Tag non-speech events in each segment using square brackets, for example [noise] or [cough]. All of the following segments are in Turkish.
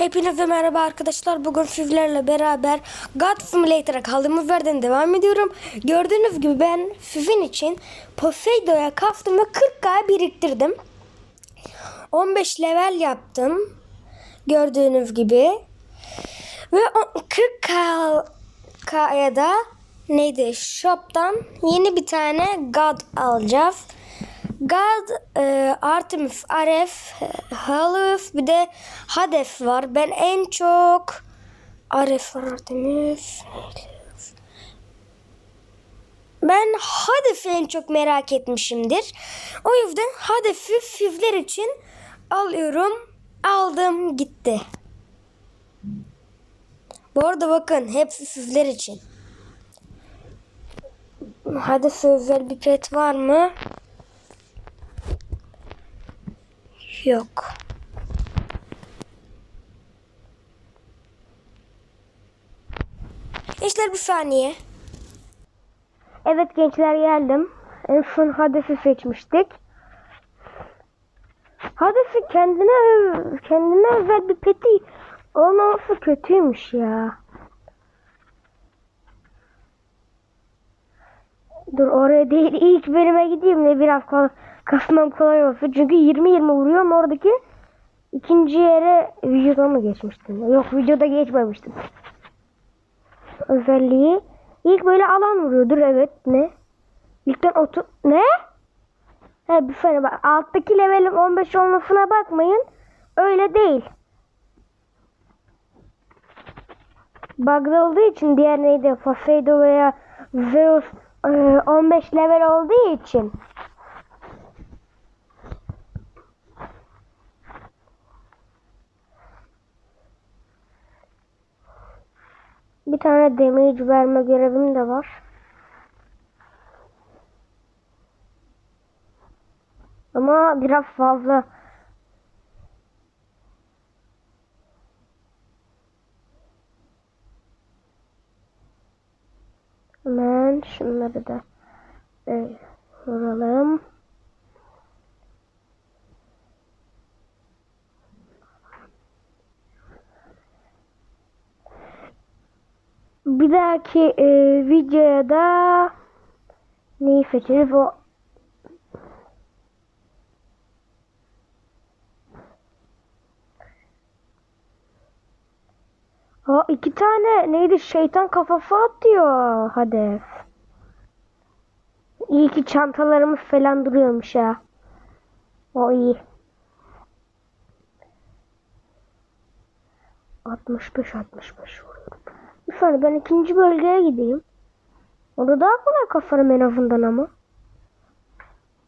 Hepinize merhaba arkadaşlar. Bugün sizlerle beraber God Simulator'a kaldığımız yerden devam ediyorum. Gördüğünüz gibi ben sizin için Poseido'ya kastım ve 40k biriktirdim. 15 level yaptım. Gördüğünüz gibi. Ve o 40k K'ya da neydi? Shop'tan yeni bir tane God alacağız. God, e, Artemis, Aref, Halef bir de Hades var. Ben en çok Aref var Artemis. Ben Hades'i en çok merak etmişimdir. O yüzden Hades'i sizler için alıyorum. Aldım gitti. Bu arada bakın hepsi sizler için. Hades'e özel bir pet var mı? Yok. Gençler bir saniye. Evet gençler geldim. En son Hades'i seçmiştik. Hades'i kendine kendine özel bir peti olmaması kötüymüş ya. Dur oraya değil ilk bölüme gideyim de biraz kol kasmam kolay olsun. Çünkü 20-20 vuruyorum oradaki ikinci yere videoda mı geçmiştim? Yok videoda geçmemiştim. Özelliği ilk böyle alan vuruyordur evet ne? İlkten otu ne? He bir saniye bak alttaki levelim 15 olmasına bakmayın. Öyle değil. Bug'da olduğu için diğer neydi? Poseidon veya Zeus e, 15 level olduğu için. Tane damage verme görevim de var. Ama biraz fazla. Hemen şunları da e, vuralım. Bir dahaki e, videoya da neyi seçeriz o Ha iki tane neydi şeytan kafası atıyor Hades. İyi ki çantalarımız falan duruyormuş ya. O iyi. 65 65 vuruyorum. Saniye ben ikinci bölgeye gideyim. Orada daha kolay kasarım en azından ama.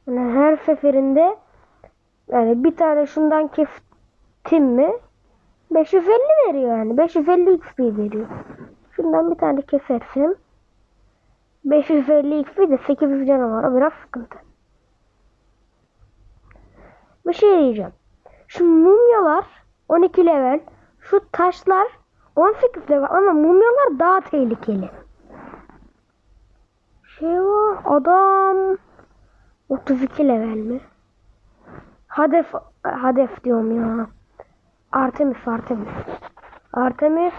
Yani her seferinde yani bir tane şundan kestim mi 550 veriyor yani. 550 XP veriyor. Şundan bir tane kesersin. 550 XP de 800 canı var. O biraz sıkıntı. Bir şey diyeceğim. Şu mumyalar 12 level. Şu taşlar 18 level ama mumyalar daha tehlikeli. Şey var adam 32 level mi? Hadef Hadef diyorum ya. Artemis Artemis. Artemis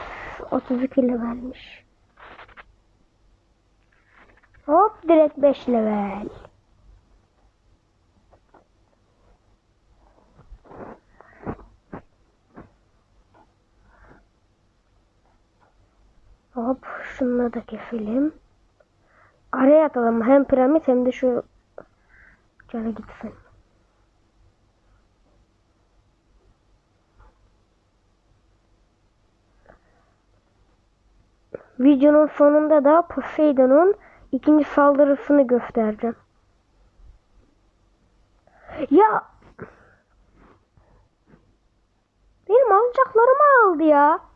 32 levelmiş. Hop direkt 5 level. Hop şunları da keselim. Araya atalım hem piramit hem de şu cana gitsin. Videonun sonunda da Poseidon'un ikinci saldırısını göstereceğim. Ya benim alacaklarımı aldı ya.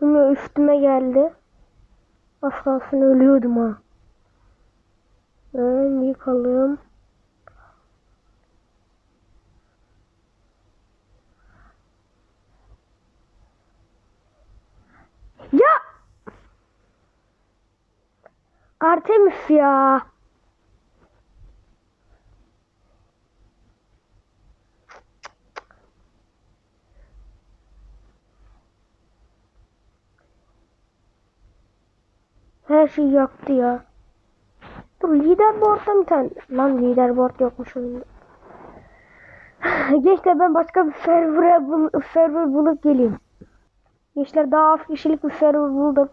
Bilmiyorum üstüme geldi. Az kalsın ölüyordum ha. Ben yıkalım. Ya! Artemis ya. Şey yaktı ya. Dur leaderboard'da bir tane. Lan leaderboard yokmuş oyunda. [laughs] Gençler ben başka bir server, bul server bulup geleyim. Gençler daha az kişilik bir server buldum.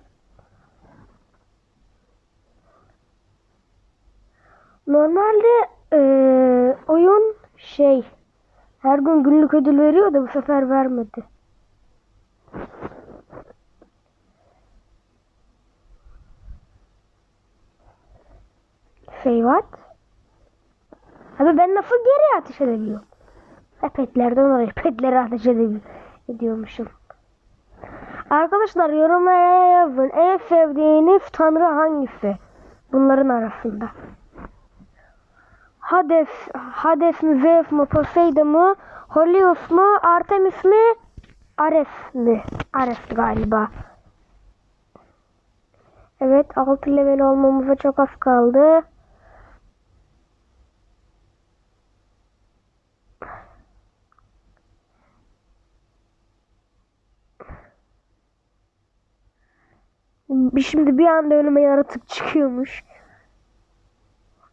Normalde eee, oyun şey her gün günlük ödül veriyor da bu sefer vermedi. What? Abi ben nasıl geri ateş edebiliyorum? Petlerden oraya petleri ateş ediyormuşum. Arkadaşlar yorumlara yazın. En sevdiğiniz tanrı hangisi? Bunların arasında. Hades, Hades mi, Zeus mu, Poseidon mu, Helios mu, Artemis mi, Ares mi? Ares galiba. Evet 6 level olmamıza çok az kaldı. Şimdi bir anda önüme yaratık çıkıyormuş.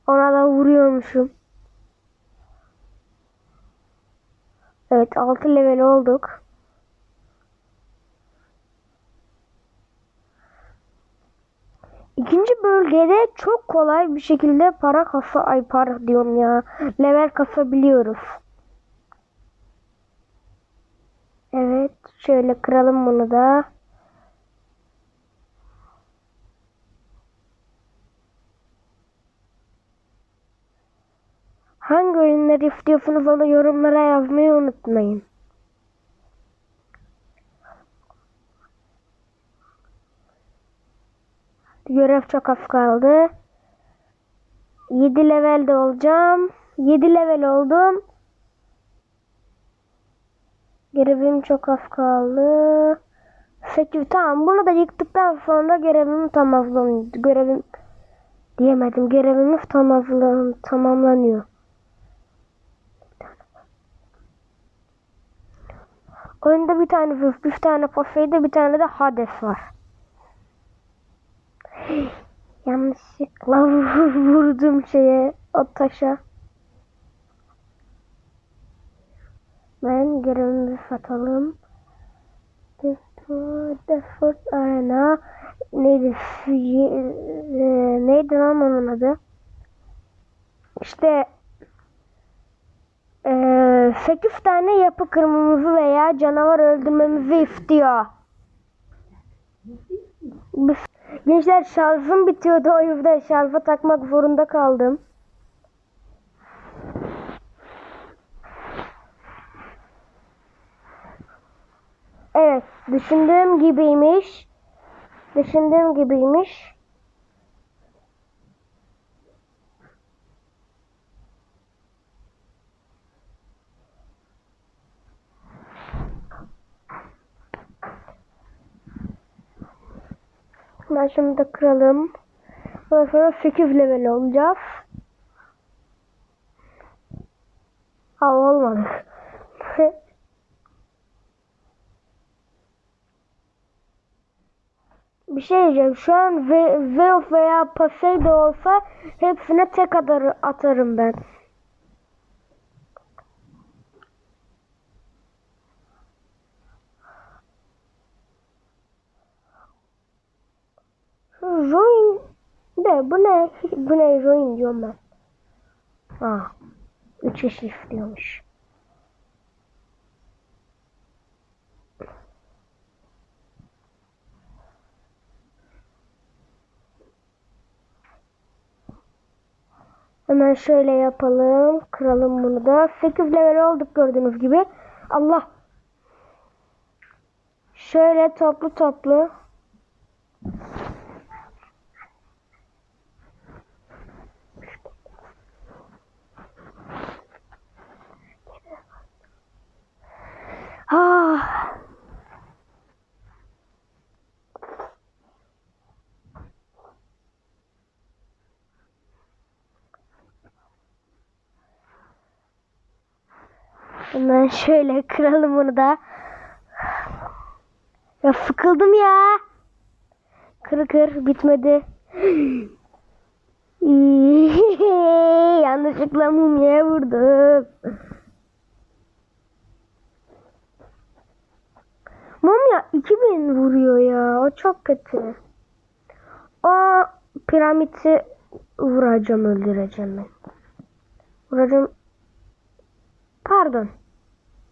Ona da vuruyormuşum. Evet 6 level olduk. İkinci bölgede çok kolay bir şekilde para kasa ay para diyorum ya. Level kasabiliyoruz. Evet şöyle kıralım bunu da. Hangi oyunları istiyorsunuz onu yorumlara yazmayı unutmayın. Görev çok az kaldı. 7 levelde olacağım. 7 level oldum. Görevim çok az kaldı. 8 tamam bunu da yıktıktan sonra görevim tamamlanıyor. Görevim diyemedim. Görevimiz tamamlan tamamlanıyor. Oyunda bir tane Zeus, bir tane Poseidon, bir tane de Hades var. [gasps] Yanlışlıkla [laughs] vurdum şeye, o taşa. Ben görevimizi satalım. Defort Arena neydi? E, neydi lan onun adı? İşte ee, 8 tane yapı kırmamızı veya canavar öldürmemizi istiyor. Gençler şarjım bitiyordu o yüzden şarja takmak zorunda kaldım. Evet düşündüğüm gibiymiş. Düşündüğüm gibiymiş. Ben şunu da kıralım. Ondan sonra 8 level olacağız. Ha olmadı. [laughs] Bir şey diyeceğim. Şu an Ve- veya Poseidon olsa hepsine tek atar, atarım ben. Join de bu ne? Bu ne join diyorum ben. Ha. Üç kişi istiyormuş. Hemen şöyle yapalım. Kıralım bunu da. 8 level olduk gördüğünüz gibi. Allah. Şöyle toplu toplu. Hemen şöyle kıralım bunu da. Ya sıkıldım ya. Kır kır bitmedi. [laughs] Yanlışlıkla mumyaya vurdum. Mumya 2000 vuruyor ya. O çok kötü. O piramidi vuracağım öldüreceğim ben. Vuracağım. Pardon.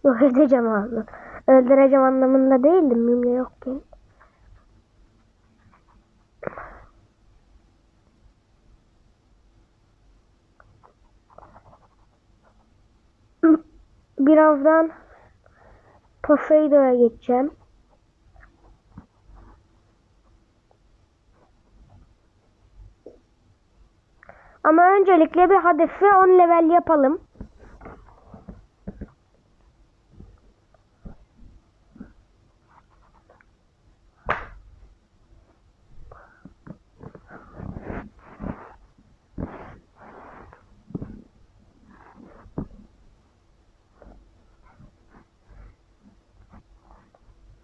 Yok edeceğim abi. Öldüreceğim anlamında değildim. Mumya yokken. Birazdan Poseido'ya geçeceğim. Ama öncelikle bir hedefi 10 level yapalım.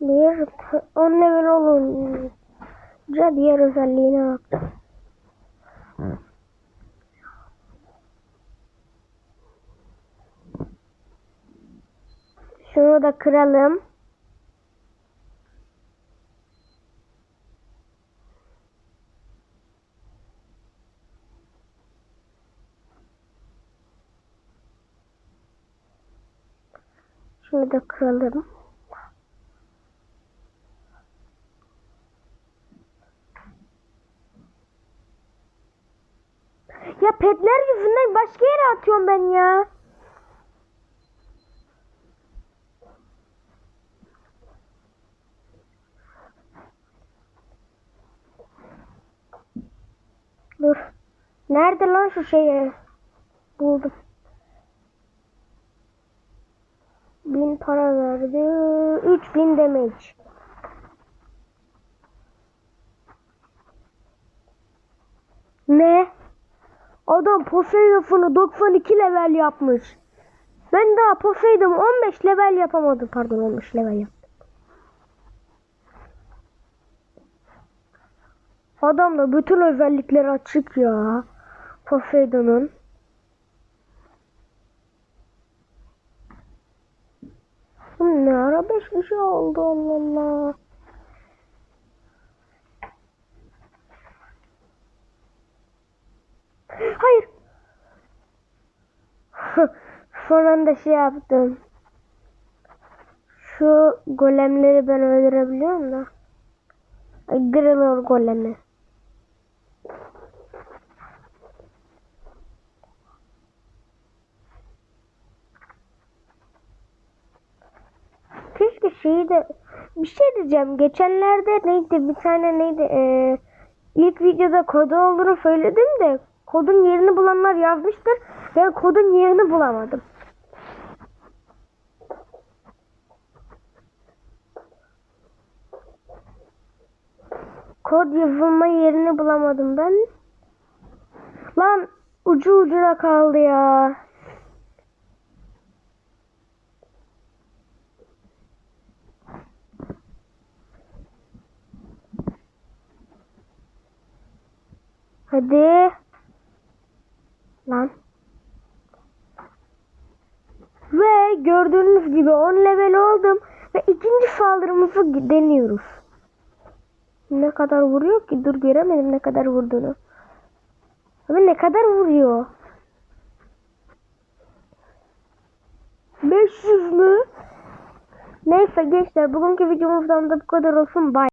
Bir 10 level olunca diğer özelliğine bak. Şunu da kıralım. Şunu da kıralım. Ya petler yüzünden başka yere atıyorum ben ya. Dur. Nerede lan şu şey? Buldum. Bin para verdi. Üç bin damage. Ne? Adam Poseidon'u 92 level yapmış. Ben daha Poseidon'u 15 level yapamadım. Pardon 15 level yaptım. Adamda bütün özellikleri açık ya. Poseidon'un. Ne ara 5 kişi oldu Allah Allah. Hayır. [laughs] Son anda şey yaptım. Şu golemleri ben öldürebiliyorum da. Griller golemi. Şeyi de bir şey diyeceğim. Geçenlerde neydi bir tane neydi ee, ilk videoda kodu olduğunu söyledim de kodun yerini bulanlar yazmıştır. Ben kodun yerini bulamadım. Kod yazılma yerini bulamadım ben. Lan ucu ucuna kaldı ya. Hadi. Lan. Ve gördüğünüz gibi 10 level oldum. Ve ikinci saldırımızı deniyoruz. Ne kadar vuruyor ki? Dur göremedim ne kadar vurduğunu. Abi ne kadar vuruyor? 500 mü? Neyse gençler bugünkü videomuzdan da bu kadar olsun. Bye.